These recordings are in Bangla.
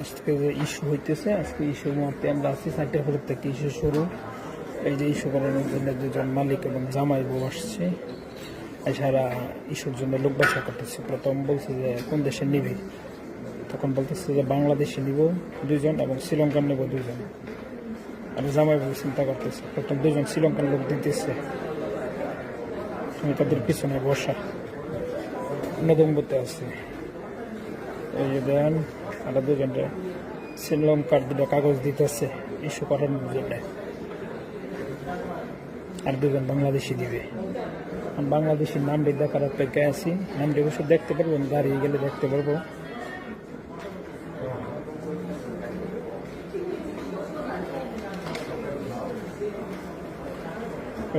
আজকে যে ইস্যু হইতেছে, আজকে ইস্যুর মধ্যে আমরা আছি চারটে ফেরত থেকে ইস্যু শুরু। এই যে ইস্যু করানোর জন্য দুজন মালিক এবং জামাই বউ আসছে। এছাড়া ইস্যুর জন্য লোক বাছা করতেছে। প্রথম বলছে যে, কোন দেশে নিবি? তখন বলতেছে যে, বাংলাদেশে নিব দুজন এবং শ্রীলঙ্কার নেব দুজন আর জামাই বউ চিন্তা করতেছে, প্রথম দুজন শ্রীলঙ্কার লোক দিতেছে। তাদের পিছনে বসা। নদম্বতে আছে। এই যে দেন, আর দুজনটা শ্রীলঙ্কার দুটো কাগজ দিতেছে ইস্যু করানোর জন্য আর দুজন বাংলাদেশি দিবে। আমি বাংলাদেশি নামটি দেখার অপেক্ষায় আছি। নামটি অবশ্য দেখতে পারব গাড়ি গেলে দেখতে পারব।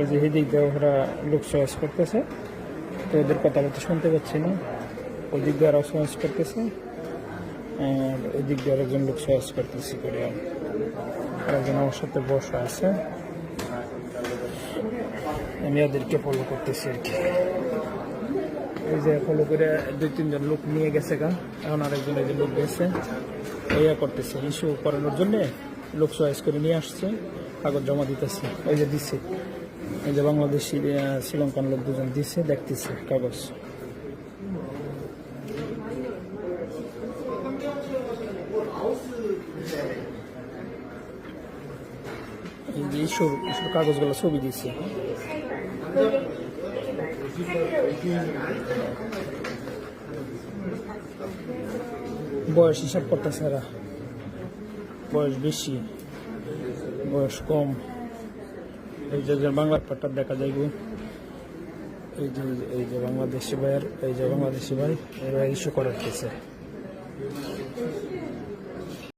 এই যে এদিক দিয়ে ওরা লোক সহজ করতেছে, তো ওদের কথা বলতে শুনতে পাচ্ছি না। ওই দিক দিয়ে আরও চয়েস করতেছে। আর ওই দিক দিয়ে আরেকজন লোক চয়েস করতেছি করে। আর আরেকজন আমার সাথে বসা আছে। আমি ওদেরকে ফলো করতেছি আর কি। এই যে ফলো করে দুই, তিনজন লোক নিয়ে গেছে গা। এখন আরেকজন এই যে লোক গেছে। ইয়া করতেছে। ইস্যু করানোর জন্যে লোক চয়েস করে নিয়ে আসছে। কাগজ জমা দিতেছে। এই যে দিচ্ছে এই যে বাংলাদেশি শ্রীলঙ্কান লোক দুজন দিচ্ছে দেখতেছে কাগজ। কাগজগুলো ছবি দিচ্ছে বয়স হিসাব করতেছে এরা। বয়স বেশি, বয়স কম। এই যে বাংলার পাট্টার দেখা যায়। এই যে এই যে বাংলাদেশি ভাইয়ের এই যে বাংলাদেশি ভাই, এরা ইস্যু করার